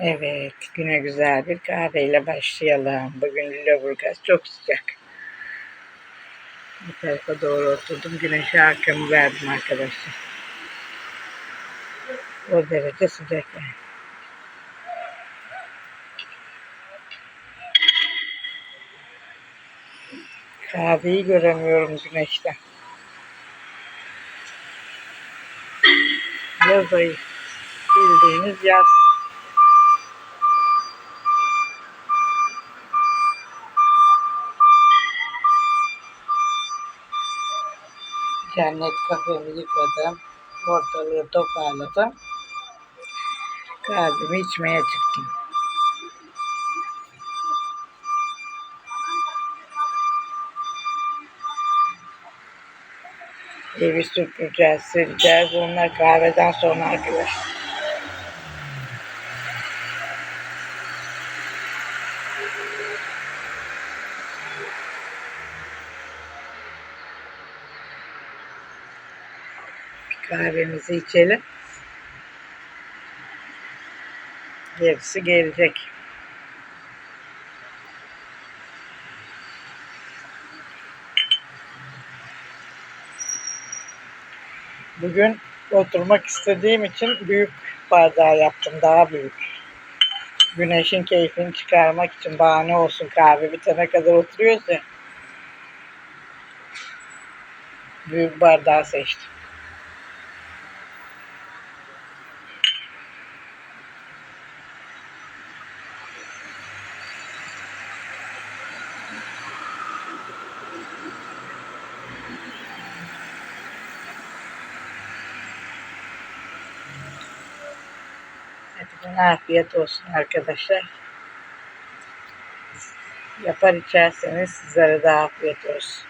Evet, güne güzel bir kahveyle başlayalım. Bugün Lüleburgaz çok sıcak. Bu tarafa doğru oturdum. Güneşe arkamı verdim arkadaşlar. O derece sıcak yani. Kahveyi göremiyorum güneşten. Yaz ayı. Bildiğiniz yaz. Cennet kafemi yıkadım. Ortalığı toparladım. Kahvemi içmeye çıktım. Evi süpüreceğiz, sileceğiz. Onlar kahveden sonra arkadaşlar. Kahvemizi içelim. Gerisi gelecek. Bugün oturmak istediğim için büyük bardağı yaptım. Daha büyük. Güneşin keyfini çıkarmak için bahane olsun kahve bitene kadar oturuyoruz ya. Büyük bardağı seçtim. Hadi bana afiyet olsun arkadaşlar. Yapar içerseniz sizlere de afiyet olsun.